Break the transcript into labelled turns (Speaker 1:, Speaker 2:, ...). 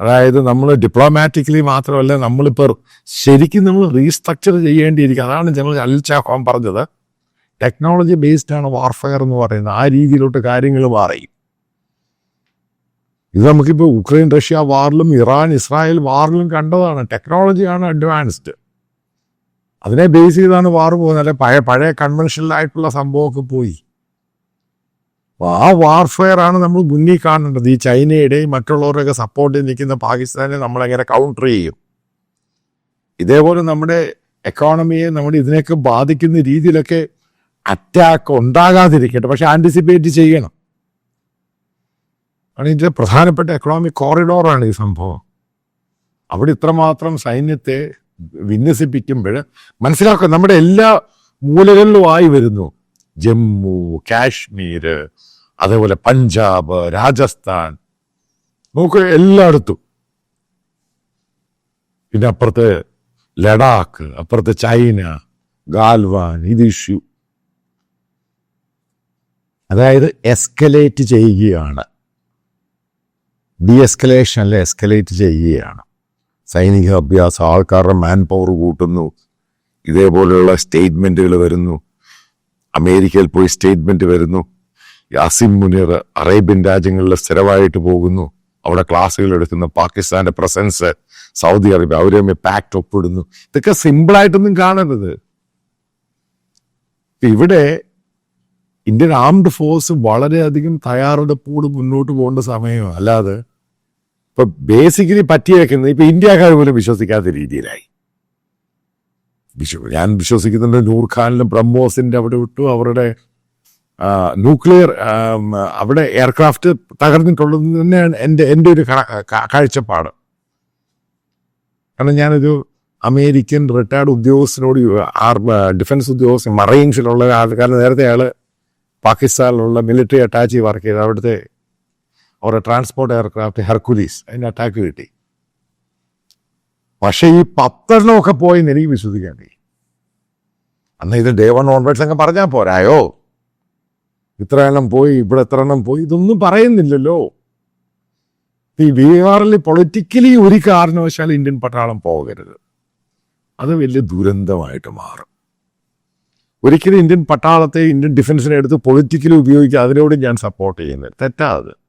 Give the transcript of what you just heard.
Speaker 1: അതായത് നമ്മൾ ഡിപ്ലോമാറ്റിക്കലി മാത്രമല്ല നമ്മളിപ്പോൾ ശരിക്കും നമ്മൾ റീസ്ട്രക്ചർ ചെയ്യേണ്ടിയിരിക്കും അതാണ് ജനറൽ അൽ ചാഹോം പറഞ്ഞത്. ടെക്നോളജി ബേസ്ഡ് ആണ് വാർഫെയർ എന്ന് പറയുന്നത്. ആ രീതിയിലോട്ട് കാര്യങ്ങൾ മാറി. ഇത് നമുക്കിപ്പോൾ ഉക്രൈൻ റഷ്യ വാറിലും ഇറാൻ ഇസ്രായേൽ വാറിലും കണ്ടതാണ്. ടെക്നോളജിയാണ് അഡ്വാൻസ്ഡ് അതിനെ ബേസ് ചെയ്താണ് വാർ പോകുന്നത്. അല്ലെ പഴയ പഴയ കൺവെൻഷനൽ ആയിട്ടുള്ള സംഭവമൊക്കെ പോയി. ആ വാർഫെയർ ആണ് നമ്മൾ മുന്നിൽ കാണേണ്ടത്. ഈ ചൈനയുടെയും മറ്റുള്ളവരുടെയൊക്കെ സപ്പോർട്ടിൽ നിൽക്കുന്ന പാകിസ്ഥാനെ നമ്മളെങ്ങനെ കൗണ്ടർ ചെയ്യും? ഇതേപോലെ നമ്മുടെ എക്കോണമിയെ നമ്മുടെ ഇതിനെയൊക്കെ ബാധിക്കുന്ന രീതിയിലൊക്കെ അറ്റാക്ക് ഉണ്ടാകാതിരിക്കട്ടെ. പക്ഷെ ആന്റിസിപ്പേറ്റ് ചെയ്യണം. കാരണം ഇതിന്റെ പ്രധാനപ്പെട്ട എക്കണോമിക് കോറിഡോറാണ് ഈ സംഭവം. അവിടെ ഇത്രമാത്രം സൈന്യത്തെ വിന്യസിപ്പിക്കുമ്പോൾ മനസ്സിലാക്കുക നമ്മുടെ എല്ലാ മൂലകളിലും ആയി വരുന്നു. ജമ്മു കാശ്മീർ അതേപോലെ പഞ്ചാബ് രാജസ്ഥാൻ നോക്ക് എല്ലായിടത്തും. പിന്നെ അപ്പുറത്ത് ലഡാക്ക് അപ്പുറത്ത് ചൈന ഗാൽവാൻ ഇത് ഇഷ്യൂ അതായത് എസ്കലേറ്റ് ചെയ്യുകയാണ്. ഡി എസ്കലേഷൻ അല്ല എസ്കലേറ്റ് ചെയ്യുകയാണ്. സൈനിക അഭ്യാസം ആൾക്കാരുടെ മാൻ പവർ കൂട്ടുന്നു. ഇതേപോലെയുള്ള സ്റ്റേറ്റ്മെന്റുകൾ വരുന്നു. അമേരിക്കയിൽ പോയി സ്റ്റേറ്റ്മെന്റ് വരുന്നു. യാസിം മുനീർ അറേബ്യൻ രാജ്യങ്ങളിൽ സ്ഥിരമായിട്ട് പോകുന്നു. അവിടെ ക്ലാസ്സുകൾ എടുക്കുന്നു പാകിസ്ഥാന്റെ പ്രസൻസ് സൗദി അറേബ്യ അവരുമായി പാക്ട് ഒപ്പിടുന്നു. ഇതൊക്കെ സിമ്പിളായിട്ടൊന്നും കാണരുത്. ഇവിടെ ഇന്ത്യൻ ആംഡ് ഫോഴ്സ് വളരെയധികം തയ്യാറെടുപ്പോട് മുന്നോട്ട് പോകേണ്ട സമയമാണ് അല്ലാതെ ഇപ്പൊ ബേസിക്കലി പറ്റി വെക്കുന്നത് ഇപ്പൊ ഇന്ത്യക്കാർ പോലും വിശ്വസിക്കാത്ത രീതിയിലായി. വിശ്വ ഞാൻ വിശ്വസിക്കുന്നുണ്ട് നൂർഖാനിലും ബ്രഹ്മോസിന്റെ അവിടെ വിട്ടു അവരുടെ ന്യൂക്ലിയർ അവിടെ എയർക്രാഫ്റ്റ് തകർന്നിട്ടുള്ളത് തന്നെയാണ് എന്റെ എന്റെ ഒരു കാഴ്ചപ്പാട്. കാരണം ഞാനൊരു അമേരിക്കൻ റിട്ടയർഡ് ഉദ്യോഗസ്ഥനോട് ഡിഫൻസ് ഉദ്യോഗസ്ഥൻ മറൈൻസിലുള്ള ആൾക്കാരൻ നേരത്തെ അയാൾ പാകിസ്ഥാനിലുള്ള മിലിറ്ററി അറ്റാച്ച് വർക്ക് ചെയ്ത് അവിടുത്തെ അവരുടെ ട്രാൻസ്പോർട്ട് എയർക്രാഫ്റ്റ് ഹെർക്കുലീസ് അതിന് അറ്റാക്ക് കിട്ടി. പക്ഷേ ഈ പത്തെണ്ണമൊക്കെ പോയെന്ന് എനിക്ക് വിശ്വസിക്കാൻ കഴിയും. അന്ന് ഇത് ഡേ വൺ ഓൺവേഡ്സ് അങ്ങ് പറഞ്ഞാൽ പോരായോ? ഇത്ര എണ്ണം പോയി ഇവിടെ എത്ര എണ്ണം പോയി ഇതൊന്നും പറയുന്നില്ലല്ലോ. ഈ ബീഹാറിൽ പൊളിറ്റിക്കലി ഒരു കാരണവശാൽ ഇന്ത്യൻ പട്ടാളം പോകരുത്. അത് വലിയ ദുരന്തമായിട്ട് മാറും. ഒരിക്കലും ഇന്ത്യൻ പട്ടാളത്തെ ഇന്ത്യൻ ഡിഫൻസിനെ എടുത്ത് പൊളിറ്റിക്കലി ഉപയോഗിക്കുക അതിനോട് ഞാൻ സപ്പോർട്ട് ചെയ്യുന്നത് തെറ്റാ അത്.